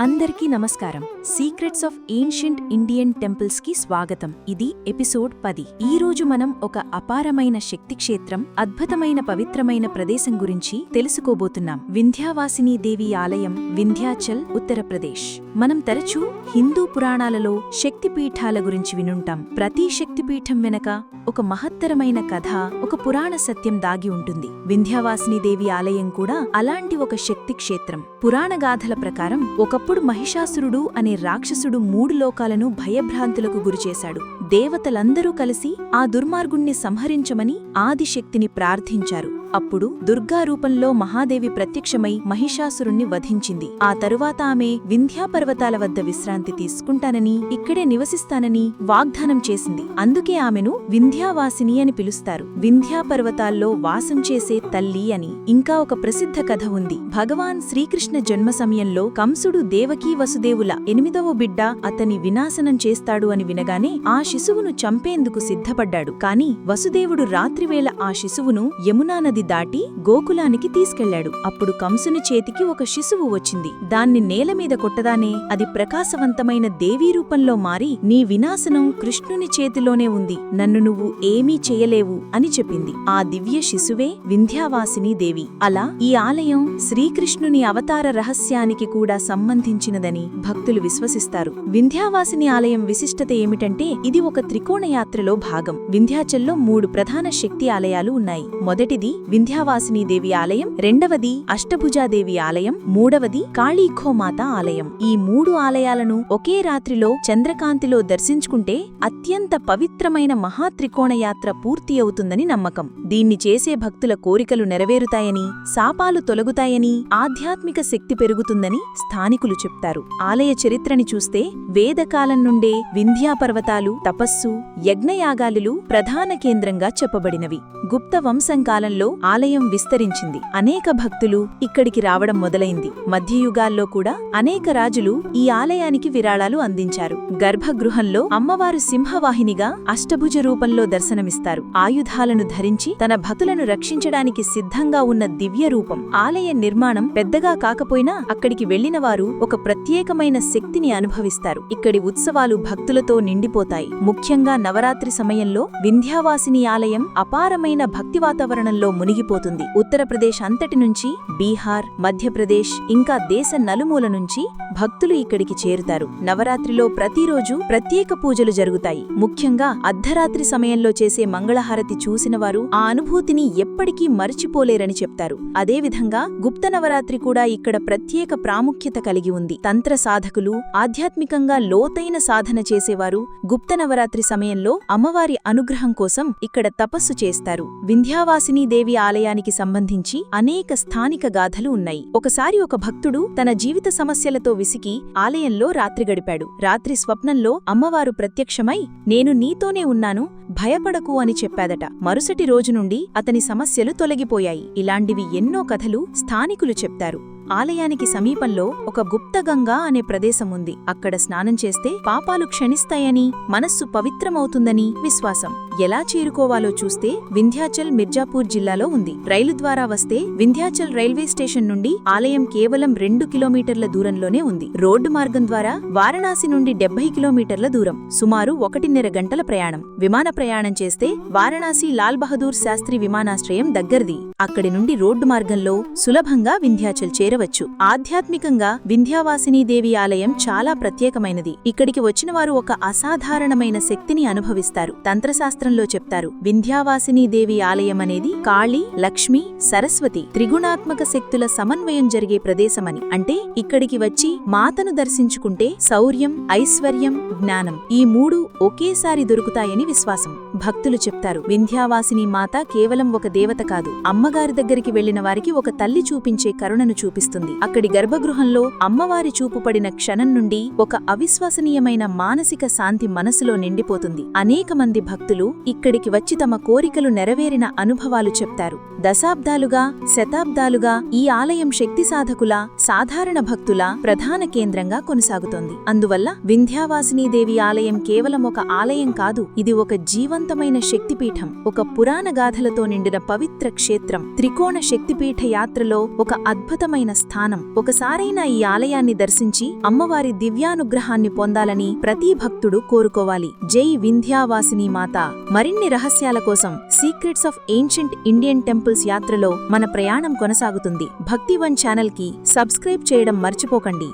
అందరికీ నమస్కారం. Secrets of ancient Indian టెంపుల్స్కి స్వాగతం. ఇది ఎపిసోడ్ పది. ఈ రోజు మనం ఒక అపారమైన శక్తి క్షేత్రం అద్భుతమైన పవిత్రమైన ప్రదేశం గురించి తెలుసుకోబోతున్నాం. వింధ్యావాసిని దేవి ఆలయం వింధ్యాచల్ ఉత్తరప్రదేశ్ మనం తరచూ హిందూ పురాణాలలో శక్తిపీఠాల గురించి వినుంటాం. ప్రతి శక్తిపీఠం వెనక ఒక మహత్తరమైన కథ ఒక పురాణ సత్యం దాగి ఉంటుంది. వింధ్యావాసిని దేవి ఆలయం కూడా అలాంటి ఒక శక్తి క్షేత్రం. పురాణగాథల ప్రకారం ఒక అప్పుడు మహిషాసురుడు అనే రాక్షసుడు మూడు లోకాలను భయభ్రాంతులకు గురిచేశాడు. దేవతలందరూ కలిసి ఆ దుర్మార్గుణ్ణి సంహరించమని ఆదిశక్తిని ప్రార్థించారు. అప్పుడు దుర్గా రూపంలో మహాదేవి ప్రత్యక్షమై మహిషాసురుణ్ణి వధించింది. ఆ తరువాత ఆమె వింధ్యాపర్వతాల వద్ద విశ్రాంతి తీసుకుంటానని ఇక్కడే నివసిస్తానని వాగ్దానం చేసింది. అందుకే ఆమెను వింధ్యావాసిని అని పిలుస్తారు. వింధ్యాపర్వతాల్లో వాసం చేసే తల్లి అని ఇంకా ఒక ప్రసిద్ధ కథ ఉంది. భగవాన్ శ్రీకృష్ణ జన్మ సమయంలో కంసుడు దేవకీ వసుదేవుల ఎనిమిదవ బిడ్డ అతని వినాశనం చేస్తాడు అని వినగానే ఆ శిశువును చంపేందుకు సిద్ధపడ్డాడు. కాని వసుదేవుడు రాత్రివేళ ఆ శిశువును యమునా నది దాటి గోకులానికి తీసుకెళ్ళాడు అప్పుడు కంసుని చేతికి ఒక శిశువు వచ్చింది. దాన్ని నేలమీద కొట్టదానే అది ప్రకాశవంతమైన దేవీ రూపంలో మారి నీ వినాశనం కృష్ణుని చేతిలోనే ఉంది. నన్ను నువ్వు ఏమీ చేయలేవు అని చెప్పింది. ఆ దివ్య శిశువే వింధ్యావాసిని దేవి. అలా ఈ ఆలయం శ్రీకృష్ణుని అవతార రహస్యానికి కూడా సంబంధించినదని భక్తులు విశ్వసిస్తారు. వింధ్యావాసిని ఆలయం విశిష్టత ఏమిటంటే ఇది ఒక త్రికోణయాత్రలో భాగం. వింధ్యాచల్లో మూడు ప్రధాన శక్తి ఆలయాలు ఉన్నాయి. మొదటిది వింధ్యావాసిని దేవి ఆలయం రెండవది అష్టభుజాదేవి ఆలయం మూడవది కాళీఖోమాత ఆలయం. ఈ మూడు ఆలయాలను ఒకే రాత్రిలో చంద్రకాంతిలో దర్శించుకుంటే అత్యంత పవిత్రమైన మహాత్రికోణయాత్ర పూర్తి అవుతుందని నమ్మకం. దీన్ని చేసే భక్తుల కోరికలు నెరవేరుతాయని శాపాలు తొలగుతాయని ఆధ్యాత్మిక శక్తి పెరుగుతుందని స్థానికులు చెప్తారు. ఆలయ చరిత్రని చూస్తే వేదకాలం నుండే వింధ్యాపర్వతాలు తపస్సు యజ్ఞయాగాలులు ప్రధాన కేంద్రంగా చెప్పబడినవి. గుప్త వంశం కాలంలో ఆలయం విస్తరించింది. అనేక భక్తులు ఇక్కడికి రావడం మొదలైంది. మధ్యయుగాల్లో కూడా అనేక రాజులు ఈ ఆలయానికి విరాళాలు అందించారు. గర్భగృహంలో అమ్మవారు సింహవాహినిగా అష్టభుజ రూపంలో దర్శనమిస్తారు. ఆయుధాలను ధరించి తన భక్తులను రక్షించడానికి సిద్ధంగా ఉన్న దివ్య రూపం. ఆలయ నిర్మాణం పెద్దగా కాకపోయినా అక్కడికి వెళ్ళినవారు ఒక ప్రత్యేకమైన శక్తిని అనుభవిస్తారు. ఇక్కడి ఉత్సవాలు భక్తులతో నిండిపోతాయి. ముఖ్యంగా నవరాత్రి సమయంలో వింధ్యావాసిని ఆలయం అపారమైన భక్తి వాతావరణంలో మునిగిపోతుంది. ఉత్తరప్రదేశ్ అంతటి నుంచి బీహార్ మధ్యప్రదేశ్ ఇంకా దేశ నలుమూల నుంచి భక్తులు ఇక్కడికి చేరుతారు. నవరాత్రిలో ప్రతిరోజు ప్రత్యేక పూజలు జరుగుతాయి. ముఖ్యంగా అర్ధరాత్రి సమయంలో చేసే మంగళహారతి చూసినవారు ఆ అనుభూతిని ఎప్పటికీ మర్చిపోలేరని చెప్తారు. అదేవిధంగా గుప్త నవరాత్రి కూడా ఇక్కడ ప్రత్యేక ప్రాముఖ్యత కలిగి ఉంది. తంత్ర సాధకులు ఆధ్యాత్మికంగా లోతైన సాధన చేసేవారు గుప్త నవరాత్రి సమయంలో అమ్మవారి అనుగ్రహం కోసం ఇక్కడ తపస్సు చేస్తారు. వింధ్యావాసిని దేవి ఆలయానికి సంబంధించి అనేక స్థానిక గాథలు ఉన్నాయి. ఒకసారి ఒక భక్తుడు తన జీవిత సమస్యలతో విసికి ఆలయంలో రాత్రి గడిపాడు. రాత్రి స్వప్నంలో అమ్మవారు ప్రత్యక్షమై నేను నీతోనే ఉన్నాను భయపడకు అని చెప్పాదట. మరుసటి రోజు నుండి అతని సమస్యలు తొలగిపోయాయి. ఇలాంటివి ఎన్నో కథలు స్థానికులు చెప్తారు. ఆలయానికి సమీపంలో ఒక గుప్తగంగా అనే ప్రదేశం ఉంది. అక్కడ స్నానం చేస్తే పాపాలు క్షణిస్తాయని మనస్సు పవిత్రమవుతుందని విశ్వాసం. ఎలా చేరుకోవాలో చూస్తే వింధ్యాచల్ మిర్జాపూర్ జిల్లాలో ఉంది. రైలు ద్వారా వస్తే వింధ్యాచల్ రైల్వే స్టేషన్ నుండి ఆలయం కేవలం రెండు కిలోమీటర్ల దూరంలోనే ఉంది. రోడ్డు మార్గం ద్వారా వారణాసి నుండి డెబ్బై కిలోమీటర్ల దూరం సుమారు ఒకటిన్నర గంటల ప్రయాణం. విమాన ప్రయాణం చేస్తే వారణాసి లాల్ బహదూర్ శాస్త్రి విమానాశ్రయం దగ్గరది. అక్కడి నుండి రోడ్డు మార్గంలో సులభంగా వింధ్యాచల్ చేరవచ్చు. ఆధ్యాత్మికంగా వింధ్యావాసినీదేవి ఆలయం చాలా ప్రత్యేకమైనది. ఇక్కడికి వచ్చిన వారు ఒక అసాధారణమైన శక్తిని అనుభవిస్తారు. తంత్రశాస్త్ర శాస్త్రంలో చెప్తారు. వింధ్యావాసినీదేవి ఆలయం అనేది కాళీ లక్ష్మి సరస్వతి త్రిగుణాత్మక శక్తుల సమన్వయం జరిగే ప్రదేశమని. అంటే ఇక్కడికి వచ్చి మాతను దర్శించుకుంటే శౌర్యం ఐశ్వర్యం జ్ఞానం ఈ మూడు ఒకేసారి దొరుకుతాయని విశ్వాసం. భక్తులు చెప్తారు వింధ్యావాసిని మాత కేవలం ఒక దేవత కాదు. అమ్మగారి దగ్గరికి వెళ్ళిన వారికి ఒక తల్లి చూపించే కరుణను చూపిస్తుంది. అక్కడి గర్భగృహంలో అమ్మవారి చూపు పడిన క్షణం నుండి ఒక అవిశ్వసనీయమైన మానసిక శాంతి మనసులో నిండిపోతుంది. అనేక మంది భక్తులు ఇక్కడికి వచ్చి తమ కోరికలు నెరవేరిన అనుభవాలు చెప్తారు. దశాబ్దాలుగా శతాబ్దాలుగా ఈ ఆలయం శక్తి సాధకుల సాధారణ భక్తుల ప్రధాన కేంద్రంగా కొనసాగుతోంది. అందువల్ల వింధ్యావాసినీదేవి ఆలయం కేవలం ఒక ఆలయం కాదు ఇది ఒక జీవంతమైన శక్తిపీఠం. ఒక పురాణ గాథలతో నిండిన పవిత్ర క్షేత్రం త్రికోణ శక్తిపీఠ యాత్రలో ఒక అద్భుతమైన స్థానం. ఒకసారైనా ఈ ఆలయాన్ని దర్శించి అమ్మవారి దివ్యానుగ్రహాన్ని పొందాలని ప్రతి భక్తుడు కోరుకోవాలి. జై వింధ్యావాసిని మాత. మరిన్ని రహస్యాల కోసం secrets of ancient Indian temples యాత్రలో మన ప్రయాణం కొనసాగుతుంది. భక్తివన్ ఛానల్కి సబ్స్క్రైబ్ చేయడం మర్చిపోకండి.